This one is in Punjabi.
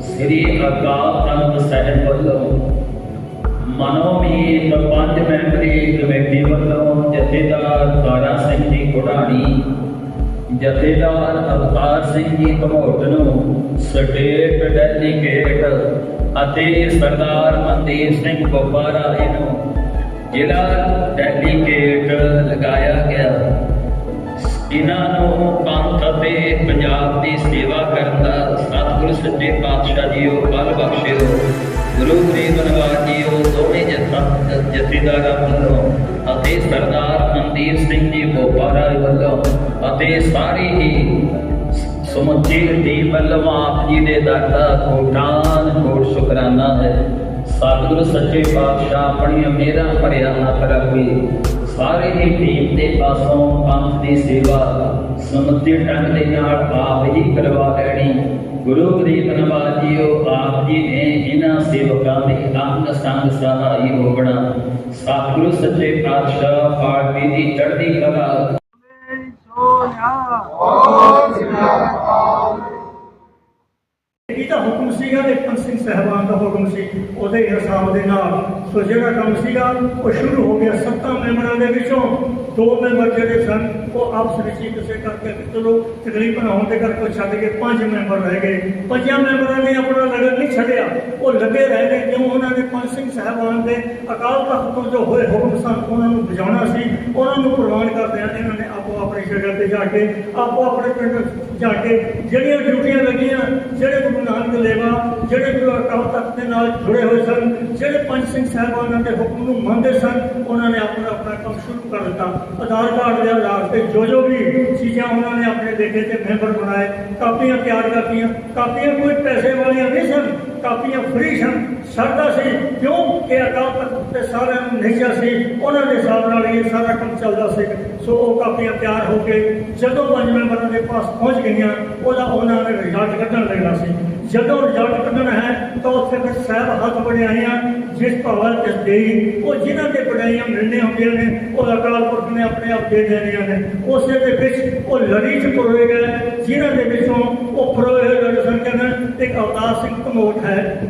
ਸ੍ਰੀ ਅਕਾਲ ਤਖਤ ਸਾਹਿਬ ਵੱਲੋਂ ਮਨੋਮੀਤ ਪੰਜ ਮੈਂਬਰੀ ਕਮੇਟੀ ਵੱਲੋਂ ਜਥੇਦਾਰ ਤਾਰਾ ਸਿੰਘ ਜੀ ਗੁੜਾਣੀ ਜਥੇਦਾਰ ਅਵਤਾਰ ਸਿੰਘ ਜੀ ਘਮੋਟ ਨੂੰ ਸਟੇਟ ਡੈਲੀਗੇਟ ਅਤੇ ਸਰਦਾਰ ਮਨਦੀਪ ਸਿੰਘ ਬੋਪਾਰਾ ਨੂੰ ਜ਼ਿਲ੍ਹਾ ਡੈਲੀਗੇਟ ਲਗਾਇਆ ਗਿਆ। ਇਹਨਾਂ ਨੂੰ ਪੰਥ ਅਤੇ ਪੰਜਾਬ ਦੀ ਸੇਵਾ ਸਤਿਗੁਰੂ ਸੱਚੇ ਪਾਤਸ਼ਾਹ ਜੀਓ, ਬਲ ਬਖਸ਼ਿਓ, ਗੁਰੂ ਗਰੀਬ ਨਵਾਜ ਦੋਵੇਂ ਜਥਾ, ਜਥੇਦਾਰਾਂ ਵੱਲੋਂ ਅਤੇ ਸਰਦਾਰ ਮਨਦੀਪ ਸਿੰਘ ਜੀ ਬੋਪਾਰਾ ਵੱਲੋਂ ਅਤੇ ਸਾਰੇ ਹੀ ਸਮੁੱਚੇ ਟੀਮ ਵੱਲੋਂ ਆਪ ਜੀ ਦੇ ਦਰ ਦਾ ਕੋਟਾਨ ਕੋਟ ਸ਼ੁਕਰਾਨਾ ਹੈ। ਸਤਿਗੁਰੂ ਸੱਚੇ ਪਾਤਸ਼ਾਹ ਆਪਣੀਆਂ ਮਿਹਰਾਂ ਭਰਿਆ ਹੱਥ ਰੱਖੇ ਸਾਰੇ ਹੀ ਟੀਮ ਦੇ ਪਾਸੋਂ ਪੰਥ ਦੀ ਸੇਵਾ ਸਮੁੱਚੇ ਢੰਗ ਦੇ ਨਾਲ ਆਪ ਹੀ ਕਰਵਾ ਲੈਣੀ। ਗੁਰੂ ਗਰੀਬ ਨਵਾਜ ਜੀਓ ਆਪ ਜੀ ਨੇ ਇਹਨਾਂ ਸੇਵਕਾਂ ਦੇ ਅੰਗ ਸੰਗ ਸਹਾਈ ਹੋਵਣਾ। ਸਤਿਗੁਰੂ ਸੱਚੇ ਪਾਤਸ਼ਾਹ ਪਾਰਟੀ ਦੀ ਚੜ੍ਹਦੀ ਕਲਾ। ਇਹ ਤਾਂ ਹੁਕਮ ਸੀਗਾ ਤੇ ਸਹਿਬਾਨ ਦਾ ਹੁਕਮ ਸੀ। ਉਹਦੇ ਹਿਸਾਬ ਦੇ ਨਾਲ ਸੋ ਜਿਹੜਾ ਕੰਮ ਸੀਗਾ, ਉਹ ਸ਼ੁਰੂ ਹੋ ਗਿਆ ਸੱਤਾਂ ਮੈਂਬਰਾਂ ਦੇ ਵਿੱਚੋਂ। ਦੋ ਮੈਂਬਰ ਜਿਹੜੇ ਸਨ, ਉਹ ਆਪਸ ਵਿੱਚ ਹੀ ਕਿਸੇ ਕਰਕੇ ਚਲੋ ਤਕਰੀਬਨ ਹੋਣ ਦੇ ਕਰਕੇ ਛੱਡ ਕੇ ਪੰਜ ਮੈਂਬਰ ਰਹਿ ਗਏ। ਪੰਜਾਂ ਮੈਂਬਰਾਂ ਨੇ ਆਪਣਾ ਲਗਨ ਛੱਡਿਆ। ਉਹ ਲੱਗੇ ਰਹਿ ਗਏ। ਕਿਉਂ ਉਹਨਾਂ ਨੇ ਪੰਜ ਸਿੰਘ ਸਾਹਿਬਾਨ ਦੇ ਅਕਾਲ ਤਖਤ ਤੋਂ ਜੋ ਹੋਏ ਹੁਕਮ ਸਨ, ਉਹਨਾਂ ਨੂੰ ਬਜਾਉਣਾ ਸੀ। ਉਹਨਾਂ ਨੂੰ ਪ੍ਰਵਾਨ ਕਰਦਿਆਂ ਇਹਨਾਂ ਨੇ ਆਪੋ ਆਪਣੀ ਜਗ੍ਹਾ ਤੇ ਜਾ ਕੇ, ਆਪੋ ਆਪਣੇ ਪਿੰਡ ਜਾ ਕੇ ਜਿਹੜੀਆਂ ਡਿਊਟੀਆਂ ਲੱਗੀਆਂ, ਜਿਹੜੇ ਗੁਰੂ ਨਾਨਕ ਲੇਵਾ, ਜਿਹੜੇ ਗੁਰੂ ਅਕਾਲ ਤਖਤ ਦੇ ਨਾਲ ਜੁੜੇ ਹੋਏ ਸਨ, ਜਿਹੜੇ ਪੰਜ ਸਿੰਘ ਸਾਹਿਬਾਨਾਂ ਦੇ ਹੁਕਮ ਨੂੰ ਮੰਨਦੇ ਸਨ, ਉਹਨਾਂ ਨੇ ਆਪਣਾ ਆਪਣਾ ਕੰਮ ਸ਼ੁਰੂ ਕਰ ਦਿੱਤਾ। ਆਧਾਰ ਕਾਰਡ ਦੇ ਆਧਾਰ ਤੇ ਜੋ ਜੋ ਵੀ ਚੀਜ਼ਾਂ ਉਹਨਾਂ ਨੇ ਆਪਣੇ ਦੇਖੇ ਤੇ ਮੈਂਬਰ ਬਣਾਏ, ਕਾਪੀਆਂ ਤਿਆਰ ਕਰਤੀਆਂ। ਕਾਪੀਆਂ ਕੋਈ ਪੈਸੇ ਵਾਲੀਆਂ ਨਹੀਂ ਸਨ। ਕਾਪੀਆਂ ਫ੍ਰੀ ਸਨ। ਸਰਦਾ ਸੀ। ਕਿਉਂ? ਕਿ ਅਕਾਲ ਤਖਤ ਤੇ ਸਾਰਿਆਂ ਨੂੰ ਨਿਹਚਾ ਸੀ। ਉਹਨਾਂ ਦੇ ਹਿਸਾਬ ਨਾਲ ਇਹ ਸਾਰਾ ਕੰਮ ਚੱਲਦਾ ਸੀ। ਸੋ ਉਹ ਕਾਪੀਆਂ ਤਿਆਰ ਹੋ ਕੇ ਜਦੋਂ ਪੰਜ ਮੈਂਬਰਾਂ ਦੇ ਪਾਸ ਪਹੁੰਚ ਗਈਆਂ, ਉਹਦਾ ਉਹਨਾਂ ਨੇ ਰਿਜ਼ਲਟ ਕੱਢਣ ਲੱਗਣਾ ਸੀ। ਜਦੋਂ ਰਿਜ਼ਲਟ ਕੱਢਣਾ ਹੈ, ਤਾਂ ਉੱਥੇ ਫਿਰ ਸਾਹਿਬ ਹੱਥ ਬਣਾਈਆਂ ਜਿਸ ਭਵਨ ਤੇ ਦੇਈ ਉਹ ਜਿਨ੍ਹਾਂ ਦੇ ਬਣਾਈਆਂ ਮਿਲਣੇ ਹੁੰਦੀਆਂ ਨੇ, ਉਹ ਅਕਾਲ ਪੁਰਖ ਨੇ ਆਪਣੇ ਆਪ ਦੇ ਦੇਣੀਆਂ ਨੇ। ਉਸੇ ਦੇ ਵਿੱਚ ਉਹ ਲੜੀ ਚ ਪਰੋਏ ਗਏ, ਜਿਨ੍ਹਾਂ ਦੇ ਵਿੱਚੋਂ ਉਹ ਪਰੋਏ ਹੋਏ ਸਨ ਕਹਿੰਦੇ ਇੱਕ ਅਵਤਾਰ ਸਿੰਘ ਘਮੋਟ ਹੈ।